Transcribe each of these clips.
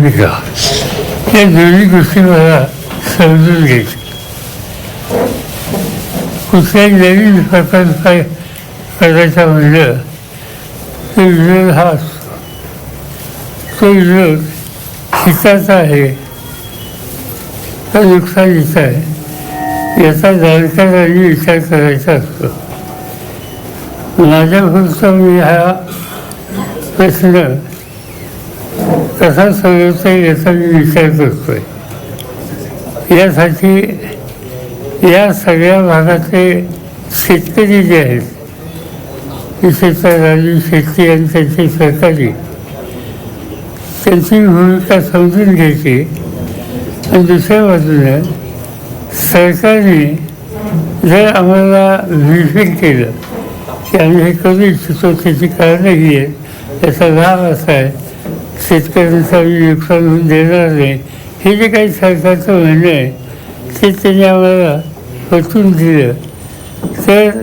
भूमिका या दोन्ही गोष्टी मला समजून घ्यायची कुठल्याही नवीन प्रकल्प करायचा म्हणलं तर विरोध हा असतो तो विरोध हिताचा आहे का नुकसानीचा आहे याचा जाणकारांनी विचार करायचा असतो माझ्या फक्त मी हा प्रश्न कसा सोडवता याचा मी विचार करतोय यासाठी या सगळ्या भागातले शेतकरी जे आहेत विशेषतः राजू शेट्टी आणि त्यांचे सहकारी त्यांची भूमिका समजून घ्यायची. आणि दुसऱ्या बाजूने सरकारने जर आम्हाला व्हेरिफाय केलं की आम्ही हे करू इच्छितो त्याची कारणं ही आहेत. त्याचा लाभ असा आहे शेतकऱ्यांचं नुकसान होऊन देणार नाही. हे जे काही सरकारचं म्हणणं आहे ते त्यांनी आम्हाला पटवून दिलं. तर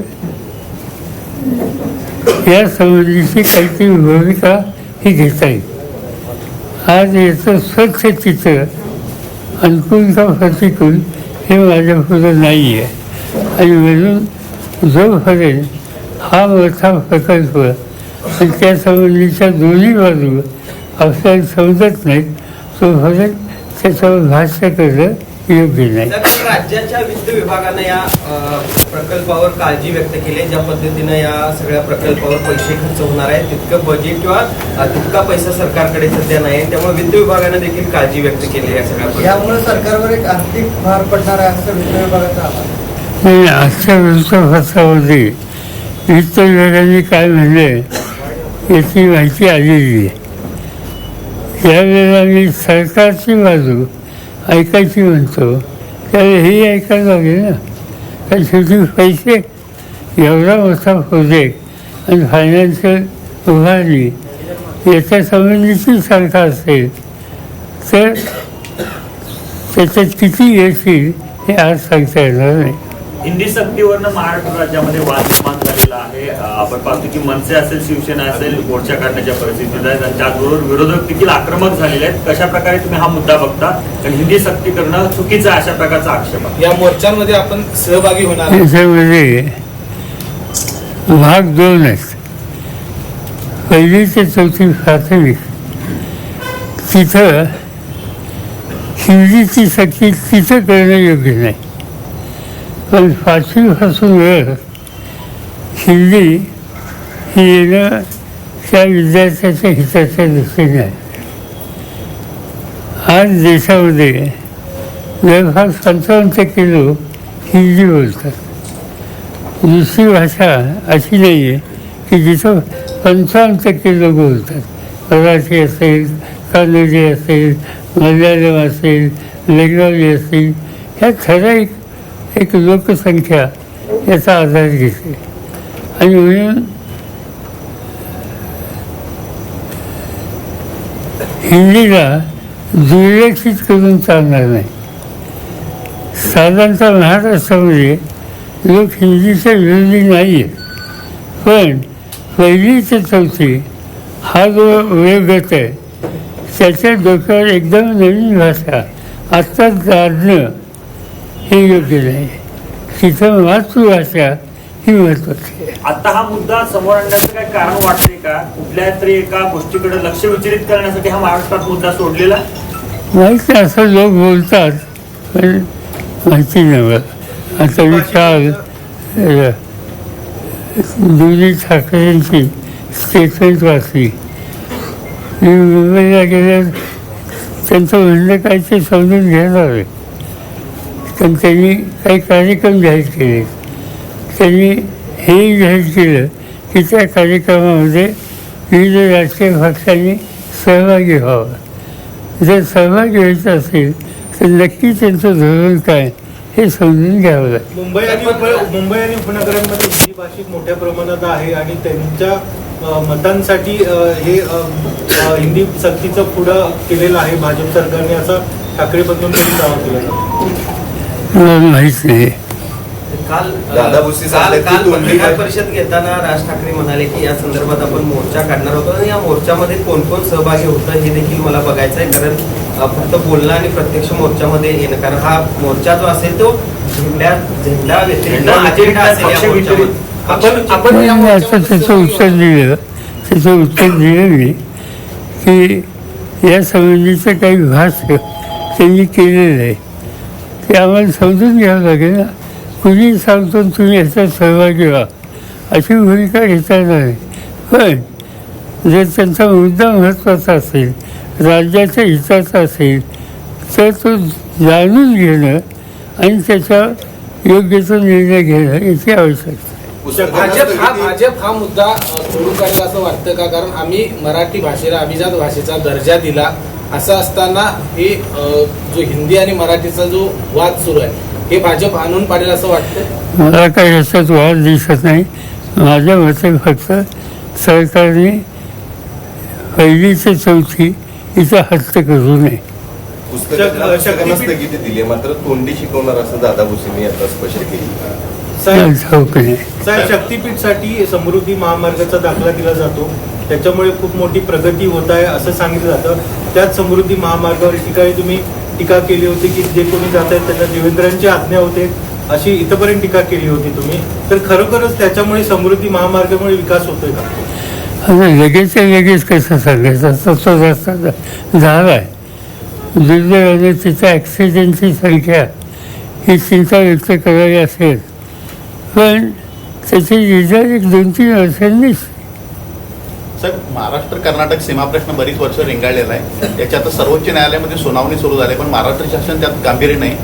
या संबंधीची काहीतरी भूमिका ही घेता येईल आज याचं स्वच्छ चित्र अनुकूल का प्रतिकूल हे माझ्या पुढं नाही आहे. आणि म्हणून जो जोपर्यंत हा मोठा प्रकल्प आणि त्या संबंधीच्या दोन्ही बाजू आपल्याला समजत नाहीत. तोपर्यंत त्याच्यावर भाष्य करणं योग्य नाही. राज्याच्या वित्त विभागानं या प्रकल्पावर काळजी व्यक्त केली आहे. ज्या पद्धतीनं या सगळ्या प्रकल्पावर पैसे खर्च होणार आहेत तितकं बजेट किंवा तितका पैसा सरकारकडे सध्या नाही त्यामुळे वित्त विभागानं देखील काळजी व्यक्त केली आहे या सगळ्या. यामुळे सरकारवर एक आर्थिक भार पडणार आहे असं वित्त विभागाचा नाही आजच्या वृत्तपत्रामध्ये वित्त विभागाने काय म्हणले याची माहिती आलेली आहे यावेळेला मी सरकारची बाजू ऐकायची म्हणतो. त्यावेळी हे ऐकायला लागेल ना. कारण शेवटी पैसे एवढा मोठा प्रोजेक्ट आणि फायनान्शियल उभारणी याच्या संबंधीची सरकार असेल तर त्याच्यात किती येतील हे आज सांगता येणार नाही. हिंदी सक्तीवरनं महाराष्ट्र राज्यामध्ये वाद निर्माण झालेला आहे. आपण पाहतो की मनसे असेल शिवसेना असेल मोर्चा काढण्याच्या परिस्थितीत आहेत. आणि त्याचबरोबर विरोधक देखील आक्रमक झालेले आहेत. कशा प्रकारे तुम्ही हा मुद्दा बघता? आणि हिंदी सक्ती करणं चुकीचं अशा प्रकारचा आक्षेप आहे. या मोर्चांमध्ये आपण सहभागी होणार भाग दोन आहेत पहिली ते चौथी प्राथमिक. तिथं हिंदीची सक्ती तिथं करणं योग्य नाही. पण पाचवीपासून वर हिंदी ही येणं त्या विद्यार्थ्याच्या हिताच्या दृष्टीने आहे. आज देशामध्ये जवळपास पंचावन्न टक्के लोक हिंदी बोलतात. दुसरी भाषा अशी नाही आहे की जिथं पंचावन्न टक्के लोक बोलतात. मराठी असेल कानडी असेल मल्याळम असेल बेंगॉली असेल ह्या ठराविक एक लोकसंख्या याचा आधार घेते. आणि म्हणून हिंदीला दुर्लक्षित करून चालणार नाही. साधारणतः महाराष्ट्रामध्ये म्हणजे लोक हिंदीच्या विरोधी नाही आहेत पण पहिली ते चौथी हा जो वेगत आहे त्याच्या डोक्यावर एकदम नवीन भाषा आत्ताच जाणणं हे योग्य नाही. तिथं मातृभाषा ही महत्त्वाची आहे आता हा मुद्दा समोर आणण्याचं काय कारण वाटते का? कुठल्या तरी एका गोष्टीकडे लक्ष विचलित करण्यासाठी हा महाराष्ट्रात मुद्दा सोडलेला? माहिती आहे, असं लोक बोलतात पण माहिती नाही मला. आता मी काल अ, ठाकरेंची स्टेटमेंट वाचली. मी मुंबईला गेल्या त्यांचं म्हणणं काय ते समजून घेणार आहे. पण त्यांनी काही कार्यक्रम जाहीर केले. त्यांनी हे जाहीर केलं की त्या कार्यक्रमामध्ये विविध राजकीय पक्षांनी सहभागी व्हावं. जर सहभागी व्हायचं असेल तर नक्की त्यांचं धोरण काय हे समजून घ्यावं लागेल. मुंबई आणि मुंबई आणि उपनगरांमध्ये हिंदी भाषिक मोठ्या प्रमाणात आहे आणि त्यांच्या मतांसाठी हे हिंदी सक्तीचं पुढं केलेलं आहे भाजप सरकारने असा ठाकरे बंधूंकडून दावा केला माहीत नाही काल दादा भुसे काल सांगतात की काल तोंडी पत्रकार काय- परिषद घेताना राज ठाकरे म्हणाले की या संदर्भात आपण मोर्चा काढणार होतो आणि या मोर्चामध्ये कोण कोण सहभागी होतं हे देखील मला बघायचं आहे. कारण फक्त बोलणं आणि प्रत्यक्ष मोर्चामध्ये येणं कारण हा मोर्चा जो असेल तो झेंड्या झेंडा व्यतिरिक्त अजेंडा असेल आपण आपण आता त्याचं उत्तर दिलं त्याचं उत्तर दिलं मी की या संबंधीचं काही भाष्य त्यांनी केलेलं आहे. हे आम्हाला समजून घ्यावं लागेल ना. कुणी सांगतो तुम्ही याच्यात सहभागी व्हा. अशी भूमिका घेता येणार नाही. पण जर त्यांचा मुद्दा महत्त्वाचा असेल राज्याच्या हिताचा असेल तर तो जाणून घेणं आणि त्याचा योग्य तो निर्णय घेणं याची आवश्यकता आहे. भाजप हा भाजप हा मुद्दा सोडून काढेल असं वाटतं का? कारण आम्ही मराठी भाषेला अभिजात भाषेचा दर्जा दिला. असं असताना हे जो हिंदी आणि मराठीचा जो वाद सुरू आहे हे भाजप आणून पाडेल असं वाटतं मला काही याच्यात वाद दिसत नाही. माझ्या मते फक्त सरकारने पहिली ते चौथी इथं हत्या करू नये. स्थगिती दिली मात्र तोंडी शिकवणार असं दादा भुसेंनी आता स्पष्ट केली. साहेब साहेब शक्तीपीठसाठी समृद्धी महामार्गाचा दाखला दिला जातो. त्याच्यामुळे खूप मोठी प्रगती होत आहे असं सांगितलं जातं. त्याच समृद्धी महामार्गावर ठिकाणी तुम्ही टीका केली होती की जे कोणी जात आहेत त्यांना देवेंद्रांची आज्ञा होते अशी इथपर्यंत टीका केली होती तुम्ही. तर खरोखरच त्याच्यामुळे समृद्धी महामार्गामुळे विकास होतोय का? लगेच लगेच कसं सांगायचं? असं तो रस्ता झा- झाला आहे दुर्दैवाने तिथं ॲक्सिडेंटची संख्या ही चिंता व्यक्त करावी असेल. पण त्याची रिझल्ट एक दोन तीन वर्षांनीच. सर महाराष्ट्र कर्नाटक सीमा प्रश्न बरीच वर्ष रेंगाळलेला आहे. त्याची आता सर्वोच्च न्यायालयामध्ये सुनावणी सुरू झाली पण महाराष्ट्र शासन त्यात गांभीर्य नाही.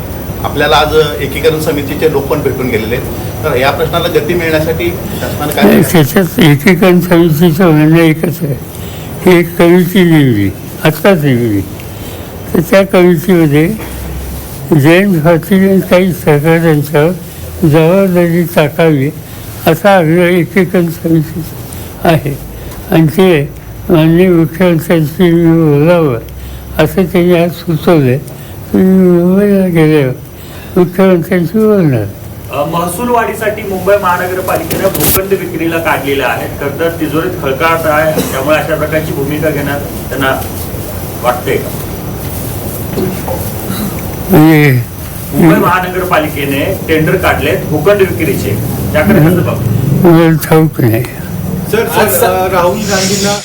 आपल्याला आज एकीकरण समितीचे लोक पण भेटून गेलेले आहेत. तर या प्रश्नाला गती मिळण्यासाठी शासनाने काय? त्याच्यात एकीकरण समितीचं म्हणणं एकच आहे. ही एक कमिटी नेमली आत्ताच नेमली. तर त्या कमिटीमध्ये जैन फातील आणि काही सहकाऱ्यांच्यावर जबाबदारी टाकावी असा आग्रह एकीकरण समितीचा आहे. आणि ते माननीय मुख्यमंत्र्यांशी मी बोलावं असं त्यांनी आज सुचवलं तुम्ही मुंबईला गेल्यावर मुख्यमंत्र्यांशी बोलणार. महसूल वाढीसाठी मुंबई महानगरपालिकेनं भूखंड विक्रीला काढलेलं आहे. खरं तर तिजोरीत खळकाळत आहे. त्यामुळे अशा प्रकारची भूमिका घेण्यात त्यांना वाटतंय का? मुंबई महानगरपालिकेने टेंडर काढले भूखंड विक्रीचे. त्याकडे कसं बघतो मला ठाऊक नाही सर सर राहुल गांधींना